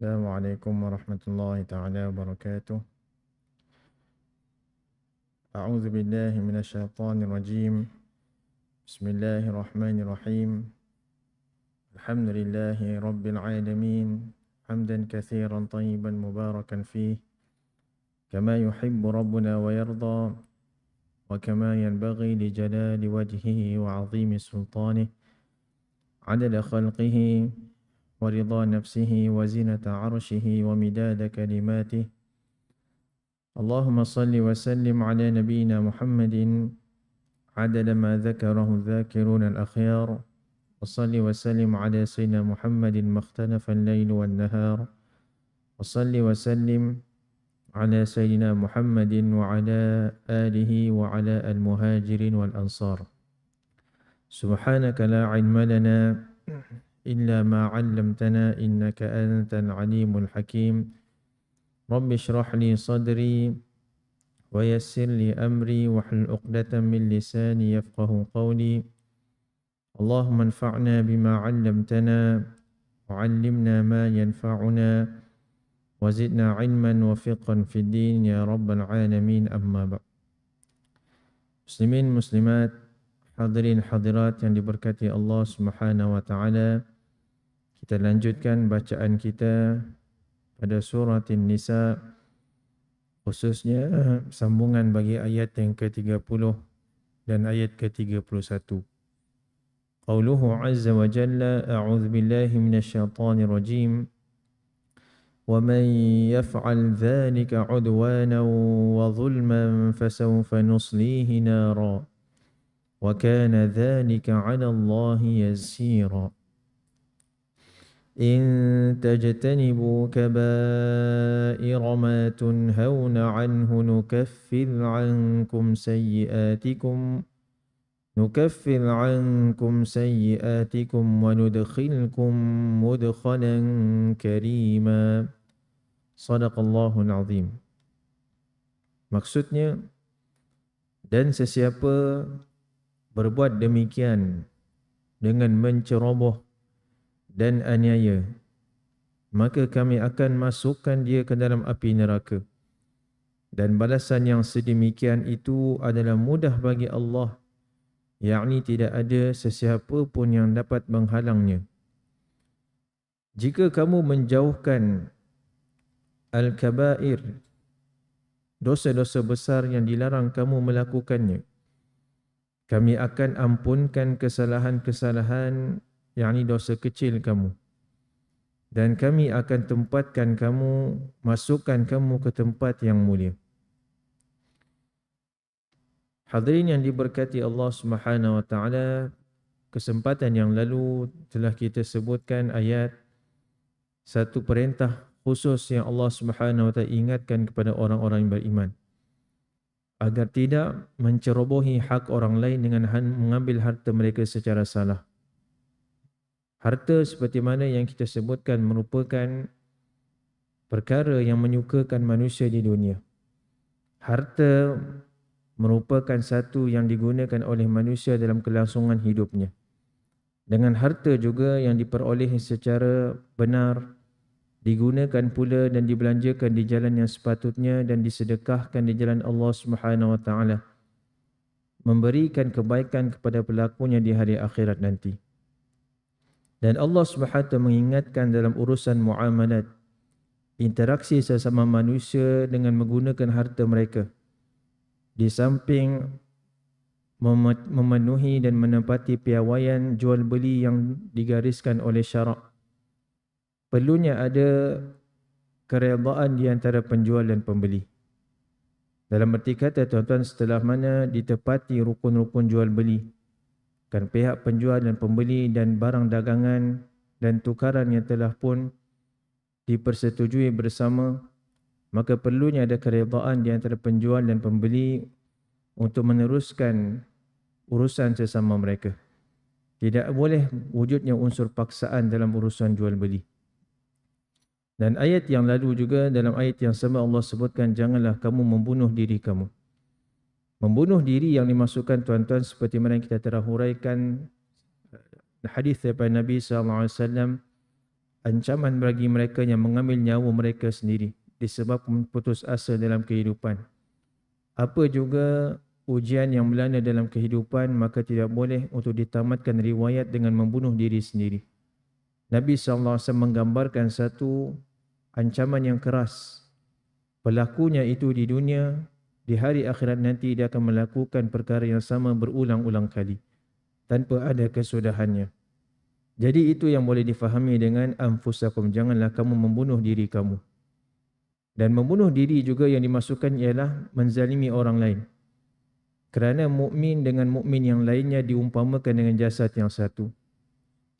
السلام عليكم ورحمة الله تعالى وبركاته. أعوذ بالله من الشيطان الرجيم. بسم الله الرحمن الرحيم. الحمد لله رب العالمين. حمدا كثيرا طيبا مباركا فيه. كما يحب ربنا ويرضى. وكما ينبغي لجلال وجهه وعظيم سلطانه. عدد خلقه ورضا نفسه وزنة عرشه ومداد كلماته. اللهم صل وسلم على نبينا محمد عدد ما ذكره الذاكرون الأخيار وصل وسلم على سيدنا محمد ما اختلف الليل والنهار وصل وسلم على سيدنا محمد وعلى آله وعلى المهاجرين والأنصار. سبحانك لا علم لنا إلا ما علمتنا إنك أنت العليم الحكيم. رب اشرح لي صدري ويسر لي أمري واحلل عقدة من لساني يفقه قولي. اللهم انفعنا بما علمتنا وعلمنا ما ينفعنا وزدنا علما وفقا في الدين يا رب العالمين. أما بعد مسلمين مسلمات Hadirin hadirat yang diberkati Allah Subhanahu wa taala. Kita lanjutkan bacaan kita pada surah An-Nisa khususnya sambungan bagi ayat yang ke-30 dan ayat ke-31. Qauluhu azza wa jalla a'udzu billahi minasyaitonir rajim. ومن يفعل ذلك عدوانا وظلما فسوف نصليه نارا وكان ذلك على الله يسيرا. إن تجتنبوا كبائر ما تنهون عنه نكفر عنكم سيئاتكم نكفر عنكم سيئاتكم وندخلكم مدخلا كريما. صدق الله العظيم. Maksudnya dan sesiapa berbuat demikian dengan menceroboh dan aniaya maka kami akan masukkan dia ke dalam api neraka. Dan balasan yang sedemikian itu adalah mudah bagi Allah yakni tidak ada sesiapa pun yang dapat menghalangnya. Jika kamu menjauhkan al-kabair dosa-dosa besar yang dilarang kamu melakukannya kami akan ampunkan kesalahan-kesalahan yakni dosa kecil kamu. Dan kami akan tempatkan kamu masukkan kamu ke tempat yang mulia. Hadirin yang diberkati Allah Subhanahu wa taala kesempatan yang lalu telah kita sebutkan ayat satu perintah khusus yang Allah Subhanahu wa taala ingatkan kepada orang-orang yang beriman agar tidak mencerobohi hak orang lain dengan mengambil harta mereka secara salah. Harta seperti mana yang kita sebutkan merupakan perkara yang menyukakan manusia di dunia. Harta merupakan satu yang digunakan oleh manusia dalam kelangsungan hidupnya. Dengan harta juga yang diperoleh secara benar, digunakan pula dan dibelanjakan di jalan yang sepatutnya dan disedekahkan di jalan Allah Subhanahu wa taala. Memberikan kebaikan kepada pelakunya di hari akhirat nanti. Dan Allah Subhanahu mengingatkan dalam urusan muamalat interaksi sesama manusia dengan menggunakan harta mereka. Di samping memenuhi dan menempati piawaian jual beli yang digariskan oleh syarak perlunya ada keredaan di antara penjual dan pembeli. Dalam erti kata tuan-tuan setelah mana ditepati rukun-rukun jual beli kan pihak penjual dan pembeli dan barang dagangan dan tukaran yang telah pun dipersetujui bersama maka perlunya ada keredaan di antara penjual dan pembeli untuk meneruskan urusan sesama mereka. Tidak boleh wujudnya unsur paksaan dalam urusan jual beli. Dan ayat yang lalu juga dalam ayat yang sama Allah sebutkan janganlah kamu membunuh diri kamu. Membunuh diri yang dimasukkan tuan-tuan seperti mana yang kita telah huraikan eh, hadis daripada Nabi SAW ancaman bagi mereka yang mengambil nyawa mereka sendiri disebabkan putus asa dalam kehidupan. Apa juga ujian yang melanda dalam kehidupan maka tidak boleh untuk ditamatkan riwayat dengan membunuh diri sendiri. Nabi SAW menggambarkan satu ancaman yang keras. Pelakunya itu di dunia, di hari akhirat nanti dia akan melakukan perkara yang sama berulang-ulang kali tanpa ada kesudahannya. Jadi itu yang boleh difahami dengan anfusakum. Janganlah kamu membunuh diri kamu. Dan membunuh diri juga yang dimasukkan ialah menzalimi orang lain. Kerana mukmin dengan mukmin yang lainnya diumpamakan dengan jasad yang satu.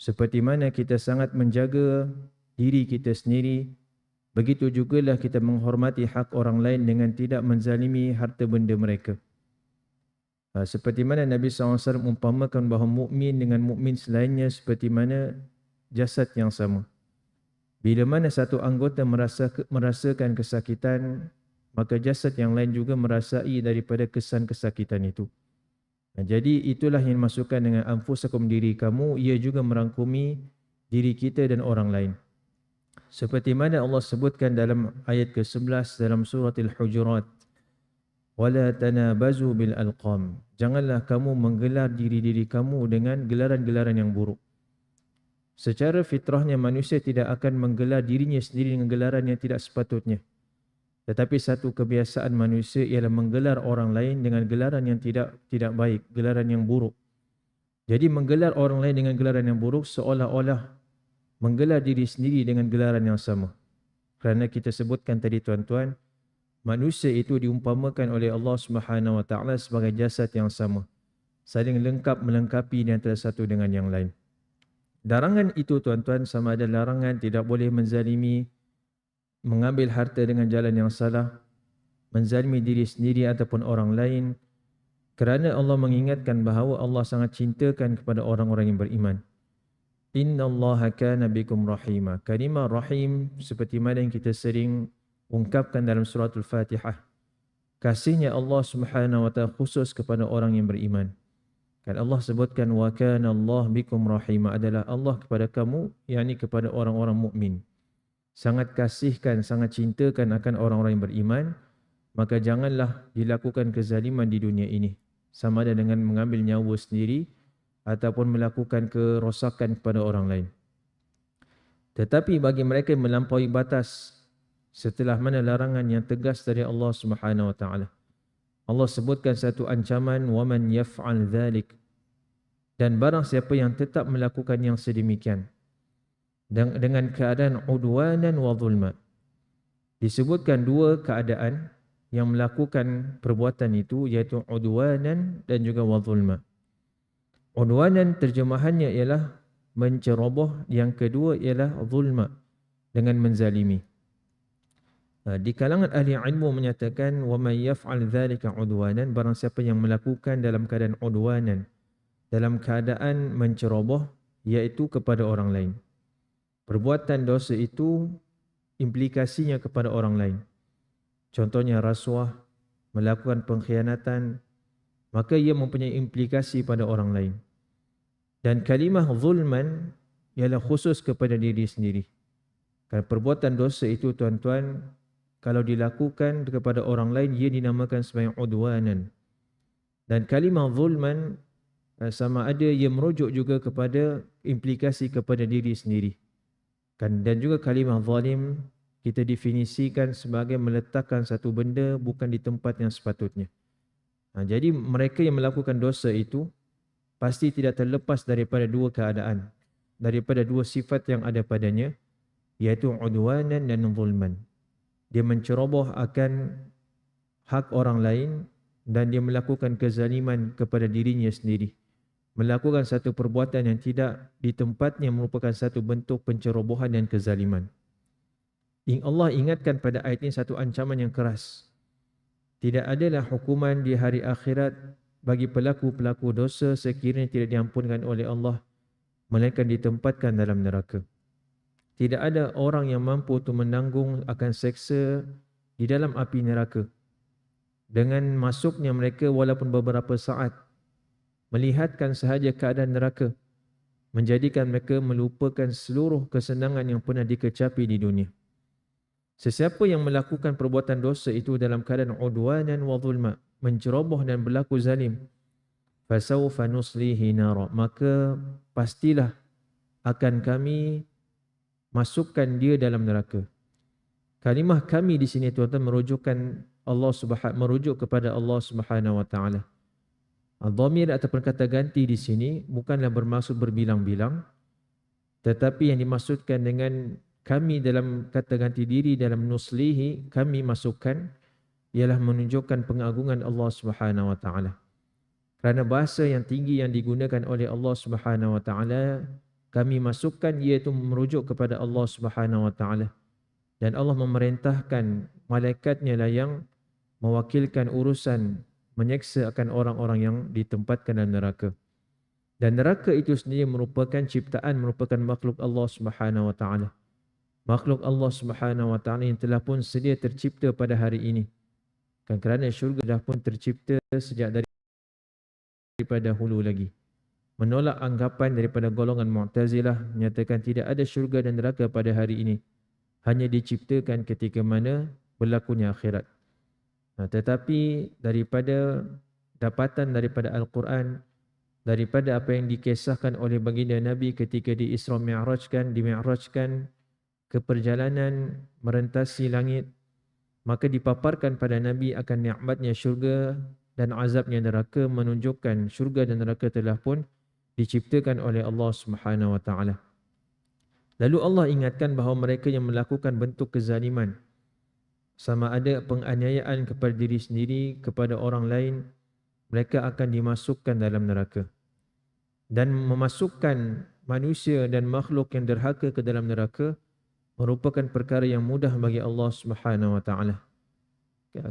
Seperti mana kita sangat menjaga diri kita sendiri, begitu jugalah kita menghormati hak orang lain dengan tidak menzalimi harta benda mereka. Ha, seperti mana Nabi SAW umpamakan bahawa mukmin dengan mukmin selainnya seperti mana jasad yang sama. Bila mana satu anggota merasa merasakan kesakitan, maka jasad yang lain juga merasai daripada kesan kesakitan itu. Ha, jadi itulah yang dimasukkan dengan anfusakum diri kamu, ia juga merangkumi diri kita dan orang lain. Seperti mana Allah sebutkan dalam ayat ke-11 dalam surah Al-Hujurat wala tanabazu bil alqam. Janganlah kamu menggelar diri-diri kamu dengan gelaran-gelaran yang buruk. Secara fitrahnya manusia tidak akan menggelar dirinya sendiri dengan gelaran yang tidak sepatutnya. Tetapi satu kebiasaan manusia ialah menggelar orang lain dengan gelaran yang tidak tidak baik gelaran yang buruk. Jadi menggelar orang lain dengan gelaran yang buruk seolah-olah menggelar diri sendiri dengan gelaran yang sama kerana kita sebutkan tadi tuan-tuan manusia itu diumpamakan oleh Allah Subhanahu Wa Taala sebagai jasad yang sama, saling lengkap melengkapi di antara satu dengan yang lain. Larangan itu tuan-tuan sama ada larangan tidak boleh menzalimi, mengambil harta dengan jalan yang salah, menzalimi diri sendiri ataupun orang lain. Kerana Allah mengingatkan bahawa Allah sangat cintakan kepada orang-orang yang beriman. Inna Allah kana bikum rahimah. Kalimah rahim seperti mana yang kita sering ungkapkan dalam surah Al-Fatihah. Kasihnya Allah Subhanahu wa taala khusus kepada orang yang beriman. Kan Allah sebutkan wa kana Allah bikum rahima adalah Allah kepada kamu yakni kepada orang-orang mukmin. Sangat kasihkan, sangat cintakan akan orang-orang yang beriman, maka janganlah dilakukan kezaliman di dunia ini. Sama ada dengan mengambil nyawa sendiri ataupun melakukan kerosakan kepada orang lain. Tetapi bagi mereka yang melampaui batas setelah mana larangan yang tegas dari Allah Subhanahu wa taala. Allah sebutkan satu ancaman wa man yaf'al dhalik dan barang siapa yang tetap melakukan yang sedemikian dengan keadaan udwanan wa zulma. Disebutkan dua keadaan yang melakukan perbuatan itu iaitu udwanan dan juga wa zulma. Udwanan terjemahannya ialah menceroboh, yang kedua ialah zulma dengan menzalimi. Ha, di kalangan ahli ilmu menyatakan wa may yaf'al dhalika udwanan barang siapa yang melakukan dalam keadaan udwanan dalam keadaan menceroboh iaitu kepada orang lain. Perbuatan dosa itu implikasinya kepada orang lain. Contohnya rasuah, melakukan pengkhianatan, maka ia mempunyai implikasi pada orang lain. Dan kalimah zulman ialah khusus kepada diri sendiri. Kerana perbuatan dosa itu tuan-tuan kalau dilakukan kepada orang lain ia dinamakan sebagai udwanan dan kalimah zulman eh, sama ada ia merujuk juga kepada implikasi kepada diri sendiri kan dan juga kalimah zalim kita definisikan sebagai meletakkan satu benda bukan di tempat yang sepatutnya ha, jadi mereka yang melakukan dosa itu pasti tidak terlepas daripada dua keadaan daripada dua sifat yang ada padanya iaitu udwanan dan zulman dia menceroboh akan hak orang lain dan dia melakukan kezaliman kepada dirinya sendiri. Melakukan satu perbuatan yang tidak di tempatnya merupakan satu bentuk pencerobohan dan kezaliman. Allah ingatkan pada ayat ini satu ancaman yang keras. Tidak adalah hukuman di hari akhirat bagi pelaku-pelaku dosa sekiranya tidak diampunkan oleh Allah melainkan ditempatkan dalam neraka tidak ada orang yang mampu untuk menanggung akan seksa di dalam api neraka. Dengan masuknya mereka walaupun beberapa saat melihatkan sahaja keadaan neraka menjadikan mereka melupakan seluruh kesenangan yang pernah dikecapi di dunia. Sesiapa yang melakukan perbuatan dosa itu dalam keadaan udwanan wa zulma, menceroboh dan berlaku zalim, fasawfa nuslihi nara, maka pastilah akan kami masukkan dia dalam neraka. Kalimah kami di sini tuan-tuan merujukkan Allah Subhanahu merujuk kepada Allah Subhanahu wa taala. Al-dhamir ataupun kata ganti di sini bukanlah bermaksud berbilang-bilang tetapi yang dimaksudkan dengan kami dalam kata ganti diri dalam nuslihi kami masukkan ialah menunjukkan pengagungan Allah Subhanahu wa taala. Kerana bahasa yang tinggi yang digunakan oleh Allah Subhanahu wa taala kami masukkan iaitu merujuk kepada Allah Subhanahu wa taala. Dan Allah memerintahkan malaikatnya lah yang mewakilkan urusan menyeksa akan orang-orang yang ditempatkan dalam neraka. Dan neraka itu sendiri merupakan ciptaan, merupakan makhluk Allah Subhanahu Wa Taala. Makhluk Allah Subhanahu Wa Taala yang telah pun sedia tercipta pada hari ini. Kan kerana syurga dah pun tercipta sejak dari daripada hulu lagi. Menolak anggapan daripada golongan Mu'tazilah menyatakan tidak ada syurga dan neraka pada hari ini. Hanya diciptakan ketika mana berlakunya akhirat. Ha, tetapi daripada dapatan daripada Al-Quran, daripada apa yang dikisahkan oleh baginda Nabi ketika di Isra Mi'rajkan, di Mi'rajkan ke perjalanan merentasi langit, maka dipaparkan pada Nabi akan nikmatnya syurga dan azabnya neraka menunjukkan syurga dan neraka telah pun diciptakan oleh Allah Subhanahu wa taala. Lalu Allah ingatkan bahawa mereka yang melakukan bentuk kezaliman sama ada penganiayaan kepada diri sendiri kepada orang lain mereka akan dimasukkan dalam neraka dan memasukkan manusia dan makhluk yang derhaka ke dalam neraka merupakan perkara yang mudah bagi Allah Subhanahu wa taala.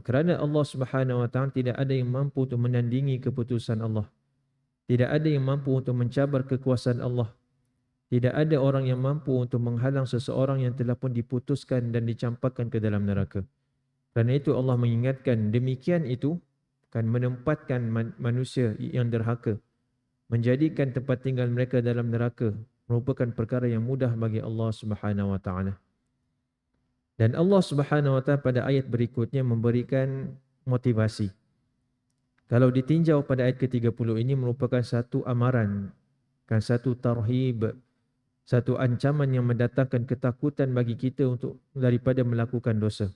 Kerana Allah Subhanahu wa taala tidak ada yang mampu untuk menandingi keputusan Allah. Tidak ada yang mampu untuk mencabar kekuasaan Allah. Tidak ada orang yang mampu untuk menghalang seseorang yang telah pun diputuskan dan dicampakkan ke dalam neraka. Kerana itu Allah mengingatkan demikian itu akan menempatkan manusia yang derhaka menjadikan tempat tinggal mereka dalam neraka merupakan perkara yang mudah bagi Allah Subhanahu wa taala. Dan Allah Subhanahu wa taala pada ayat berikutnya memberikan motivasi. Kalau ditinjau pada ayat ke-30 ini merupakan satu amaran, kan satu tarhib, satu ancaman yang mendatangkan ketakutan bagi kita untuk daripada melakukan dosa.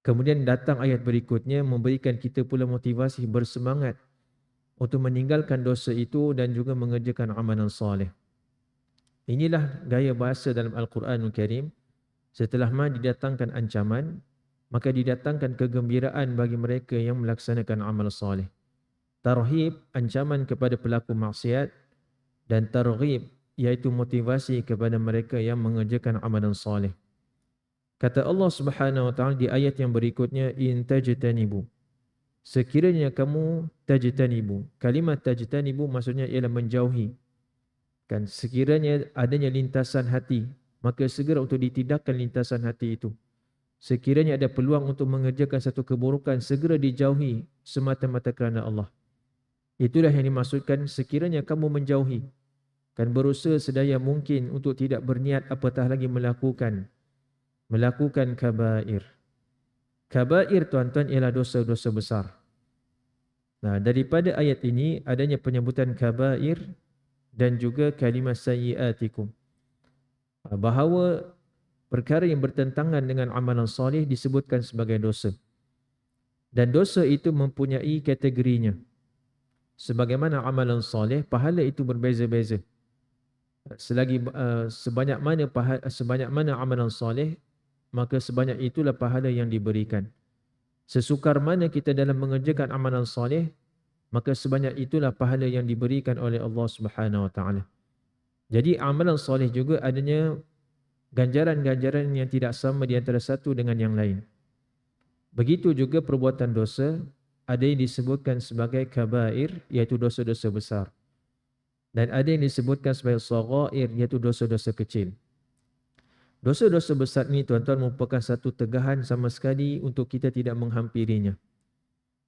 Kemudian datang ayat berikutnya memberikan kita pula motivasi bersemangat untuk meninggalkan dosa itu dan juga mengerjakan amalan soleh. Inilah gaya bahasa dalam Al-Quranul Karim. Setelah mana didatangkan ancaman, maka didatangkan kegembiraan bagi mereka yang melaksanakan amal soleh. Tarhib, ancaman kepada pelaku maksiat dan targhib, iaitu motivasi kepada mereka yang mengerjakan amalan soleh. Kata Allah Subhanahu wa taala di ayat yang berikutnya in tajtanibu. Sekiranya kamu tajtanibu. Kalimat tajtanibu maksudnya ialah menjauhi. Kan sekiranya adanya lintasan hati, maka segera untuk ditidakkan lintasan hati itu. Sekiranya ada peluang untuk mengerjakan satu keburukan, segera dijauhi semata-mata kerana Allah. Itulah yang dimaksudkan sekiranya kamu menjauhi. Kan berusaha sedaya mungkin untuk tidak berniat apatah lagi melakukan melakukan kabair. Kabair tuan-tuan ialah dosa-dosa besar. Nah, daripada ayat ini adanya penyebutan kabair dan juga kalimah sayyiatikum. Bahawa perkara yang bertentangan dengan amalan soleh disebutkan sebagai dosa. Dan dosa itu mempunyai kategorinya. Sebagaimana amalan soleh, pahala itu berbeza-beza. Selagi uh, sebanyak mana pahala, sebanyak mana amalan soleh maka sebanyak itulah pahala yang diberikan. Sesukar mana kita dalam mengerjakan amalan soleh, maka sebanyak itulah pahala yang diberikan oleh Allah Subhanahu Wa Taala. Jadi amalan soleh juga adanya ganjaran-ganjaran yang tidak sama di antara satu dengan yang lain. Begitu juga perbuatan dosa ada yang disebutkan sebagai kabair iaitu dosa-dosa besar. Dan ada yang disebutkan sebagai saghair iaitu dosa-dosa kecil. Dosa-dosa besar ini tuan-tuan merupakan satu tegahan sama sekali untuk kita tidak menghampirinya.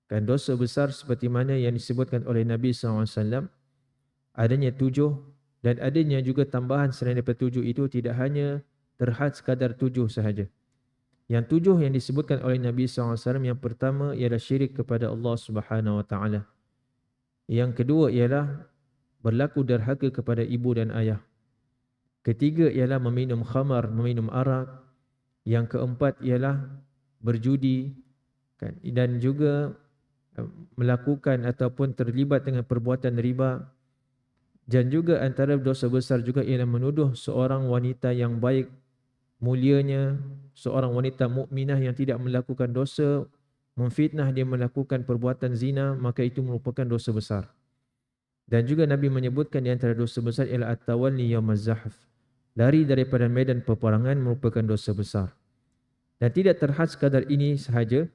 Kan dosa besar seperti mana yang disebutkan oleh Nabi SAW adanya tujuh dan adanya juga tambahan selain daripada tujuh itu tidak hanya terhad sekadar tujuh sahaja. Yang tujuh yang disebutkan oleh Nabi SAW yang pertama ialah syirik kepada Allah Subhanahu Wa Taala. Yang kedua ialah berlaku derhaka kepada ibu dan ayah. Ketiga ialah meminum khamar, meminum arak. Yang keempat ialah berjudi kan? dan juga melakukan ataupun terlibat dengan perbuatan riba. Dan juga antara dosa besar juga ialah menuduh seorang wanita yang baik mulianya seorang wanita mukminah yang tidak melakukan dosa memfitnah dia melakukan perbuatan zina maka itu merupakan dosa besar. Dan juga nabi menyebutkan di antara dosa besar ialah at-tawalli yaumaz zahf. Lari daripada medan peperangan merupakan dosa besar. Dan tidak terhad sekadar ini sahaja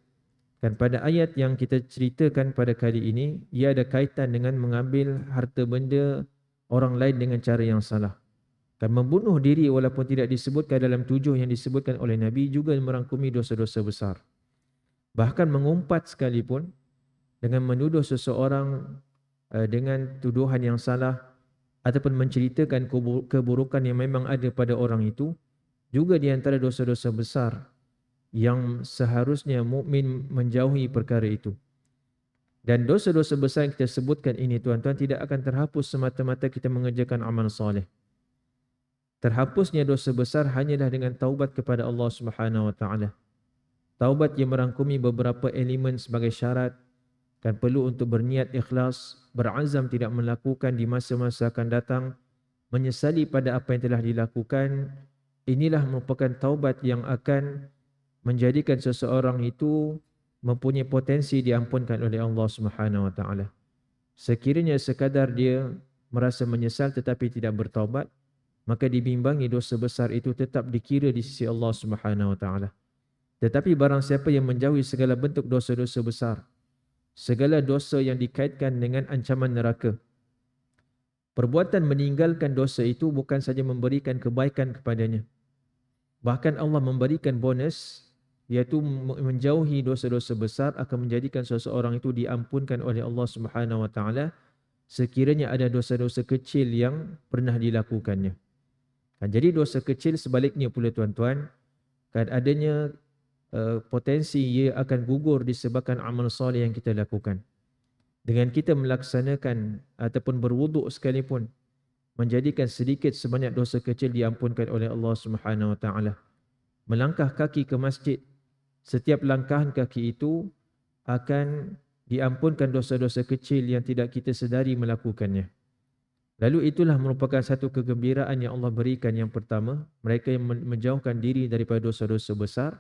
dan pada ayat yang kita ceritakan pada kali ini ia ada kaitan dengan mengambil harta benda orang lain dengan cara yang salah. Dan membunuh diri walaupun tidak disebutkan dalam tujuh yang disebutkan oleh Nabi juga merangkumi dosa-dosa besar. Bahkan mengumpat sekalipun dengan menuduh seseorang eh, dengan tuduhan yang salah ataupun menceritakan keburukan yang memang ada pada orang itu juga di antara dosa-dosa besar yang seharusnya mukmin menjauhi perkara itu. Dan dosa-dosa besar yang kita sebutkan ini tuan-tuan tidak akan terhapus semata-mata kita mengerjakan amal soleh. Terhapusnya dosa besar hanyalah dengan taubat kepada Allah Subhanahu Wa Taala. Taubat yang merangkumi beberapa elemen sebagai syarat dan perlu untuk berniat ikhlas, berazam tidak melakukan di masa-masa akan datang, menyesali pada apa yang telah dilakukan. Inilah merupakan taubat yang akan menjadikan seseorang itu mempunyai potensi diampunkan oleh Allah Subhanahu Wa Taala. Sekiranya sekadar dia merasa menyesal tetapi tidak bertaubat, maka dibimbangi dosa besar itu tetap dikira di sisi Allah Subhanahu Wa Taala. Tetapi barang siapa yang menjauhi segala bentuk dosa-dosa besar, segala dosa yang dikaitkan dengan ancaman neraka, perbuatan meninggalkan dosa itu bukan saja memberikan kebaikan kepadanya, bahkan Allah memberikan bonus iaitu menjauhi dosa-dosa besar akan menjadikan seseorang itu diampunkan oleh Allah Subhanahu Wa Taala sekiranya ada dosa-dosa kecil yang pernah dilakukannya. Kan jadi dosa kecil sebaliknya pula tuan-tuan kan adanya uh, potensi ia akan gugur disebabkan amal soleh yang kita lakukan. Dengan kita melaksanakan ataupun berwuduk sekalipun menjadikan sedikit sebanyak dosa kecil diampunkan oleh Allah Subhanahu Wa Taala. Melangkah kaki ke masjid setiap langkahan kaki itu akan diampunkan dosa-dosa kecil yang tidak kita sedari melakukannya. Lalu itulah merupakan satu kegembiraan yang Allah berikan yang pertama. Mereka yang menjauhkan diri daripada dosa-dosa besar.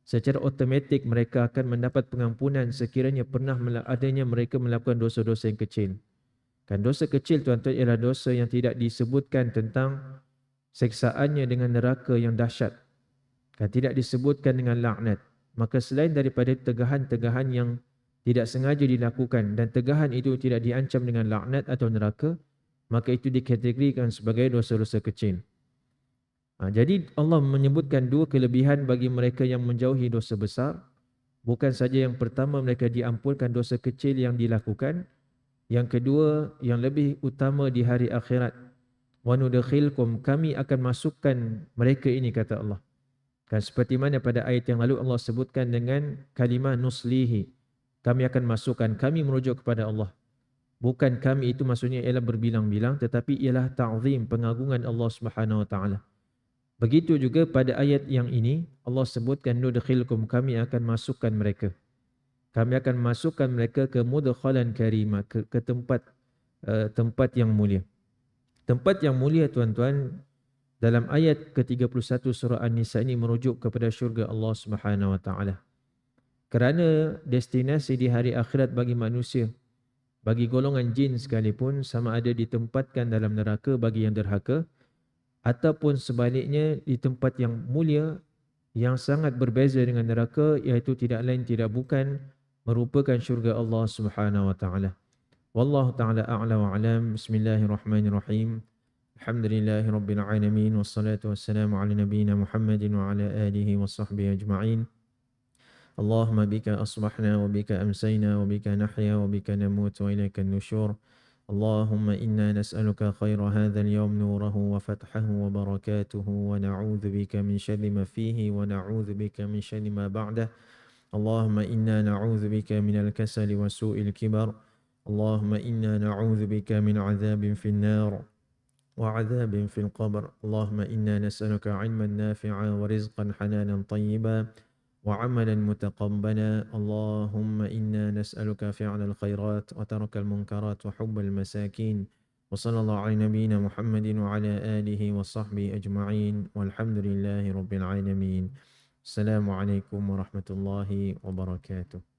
Secara otomatik mereka akan mendapat pengampunan sekiranya pernah adanya mereka melakukan dosa-dosa yang kecil. Kan dosa kecil tuan-tuan ialah dosa yang tidak disebutkan tentang seksaannya dengan neraka yang dahsyat. Kan tidak disebutkan dengan laknat maka selain daripada tegahan-tegahan yang tidak sengaja dilakukan dan tegahan itu tidak diancam dengan laknat atau neraka, maka itu dikategorikan sebagai dosa-dosa kecil. Ha, jadi Allah menyebutkan dua kelebihan bagi mereka yang menjauhi dosa besar. Bukan saja yang pertama mereka diampunkan dosa kecil yang dilakukan. Yang kedua yang lebih utama di hari akhirat. Nudkhilkum kami akan masukkan mereka ini kata Allah. Kan seperti mana pada ayat yang lalu Allah sebutkan dengan kalimah nuslihi. Kami akan masukkan, kami merujuk kepada Allah. Bukan kami itu maksudnya ialah berbilang-bilang tetapi ialah ta'zim, pengagungan Allah Subhanahu taala. Begitu juga pada ayat yang ini Allah sebutkan nudkhilkum kami akan masukkan mereka. Kami akan masukkan mereka ke mudkhalan karima ke, ke tempat uh, tempat yang mulia. Tempat yang mulia tuan-tuan dalam ayat ke-31 surah An-Nisa ini merujuk kepada syurga Allah Subhanahu wa taala. Kerana destinasi di hari akhirat bagi manusia bagi golongan jin sekalipun sama ada ditempatkan dalam neraka bagi yang derhaka ataupun sebaliknya di tempat yang mulia yang sangat berbeza dengan neraka iaitu tidak lain tidak bukan merupakan syurga Allah Subhanahu wa taala. Wallahu taala a'la wa alam. Bismillahirrahmanirrahim. الحمد لله رب العالمين والصلاة والسلام على نبينا محمد وعلى آله وصحبه أجمعين. اللهم بك أصبحنا وبك أمسينا وبك نحيا وبك نموت وإليك النشور. اللهم إنا نسألك خير هذا اليوم نوره وفتحه وبركاته ونعوذ بك من شر ما فيه ونعوذ بك من شر ما بعده. اللهم إنا نعوذ بك من الكسل وسوء الكبر. اللهم إنا نعوذ بك من عذاب في النار. وعذاب في القبر. اللهم إنا نسألك علما نافعا ورزقا حنانا طيبا وعملا متقبلا. اللهم إنا نسألك فعل الخيرات وترك المنكرات وحب المساكين. وصلى الله على نبينا محمد وعلى آله وصحبه أجمعين. والحمد لله رب العالمين. السلام عليكم ورحمة الله وبركاته.